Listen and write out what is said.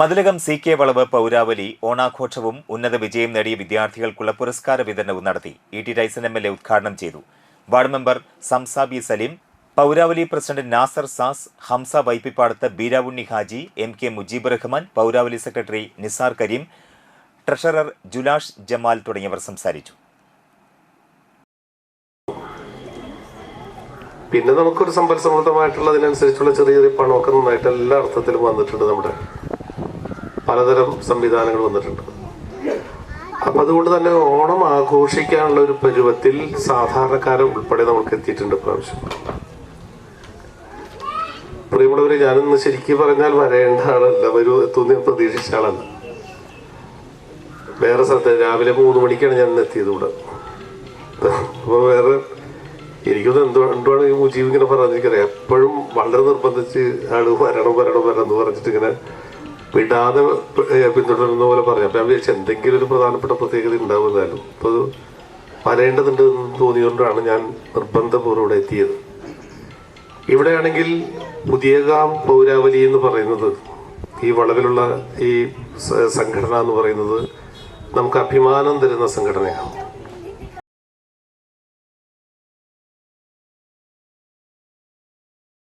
Mathilakam C K വളവ് പൗരാവലി ഓണാഘോഷവും ഉന്നത വിജയം നേടിയ വിദ്യാർത്ഥികൾക്കുള്ള പുരസ്കാര വിതരണവും നടത്തി E T Taison M L A ഉദ്ഘാടനം ചെയ്തു. Ward member സംസാബി Saleem പൗരാവലി president Nasar Sas Hamza Vaippippadath Beeravunni Haji M K Mujeeb Rahman പൗരാവലി secretary Nisar Kareem treasurer Julash Jamal തുടങ്ങിയവർ സംസാരിച്ചു. പിന്നെ നമുക്കൊരു സമ്പൽ സമൃദ്ധമായിട്ടുള്ള അതിനനുസരിച്ചുള്ള ചെറിയ ചെറിയ പണമൊക്കെ നന്നായിട്ട് എല്ലാ അർത്ഥത്തിലും വന്നിട്ടുണ്ട് നമ്മുടെ പലതരം സംവിധാനങ്ങൾ വന്നിട്ടുണ്ട്. അപ്പൊ അതുകൊണ്ട് തന്നെ ഓണം ആഘോഷിക്കാനുള്ള ഒരു പരുവത്തിൽ സാധാരണക്കാരെ ഉൾപ്പെടെ നമുക്ക് എത്തിയിട്ടുണ്ട് പ്രാവശ്യം പ്രിയമുള്ളവരെ ഞാനിന്ന് ശരിക്കും പറഞ്ഞാൽ വരേണ്ട ആളല്ല. വരൂ എത്തുന്ന പ്രതീക്ഷിച്ച ആളല്ല. വേറെ സ്ഥലത്ത് രാവിലെ മൂന്ന് മണിക്കാണ് ഞാൻ എത്തിയത് ഇവിടെ. അപ്പൊ വേറെ എനിക്കൊന്ന് എന്തോ എന്തുവാണ് ഈ മുജീവ് ഇങ്ങനെ പറഞ്ഞിരിക്കുന്നത് എപ്പോഴും വളരെ നിർബന്ധിച്ച് ആൾ വരണം വരണം വരണം എന്ന് പറഞ്ഞിട്ട് ഇങ്ങനെ വിടാതെ പിന്തുടരുന്ന പോലെ പറഞ്ഞു അപ്പൊ ഞാൻ വിചാരിച്ചു എന്തെങ്കിലും ഒരു പ്രധാനപ്പെട്ട പ്രത്യേകത ഉണ്ടാവുന്നതായാലും അപ്പൊ അത് വരേണ്ടതുണ്ട് എന്ന് തോന്നിയോണ്ടാണ് ഞാൻ നിർബന്ധപൂർവം ഇവിടെ എത്തിയത്. ഇവിടെയാണെങ്കിൽ പുതിയകാം പൗരാവലി എന്ന് പറയുന്നത് ഈ വളവിലുള്ള ഈ സംഘടന എന്ന് പറയുന്നത് നമുക്ക് അഭിമാനം തരുന്ന സംഘടനയാണ്.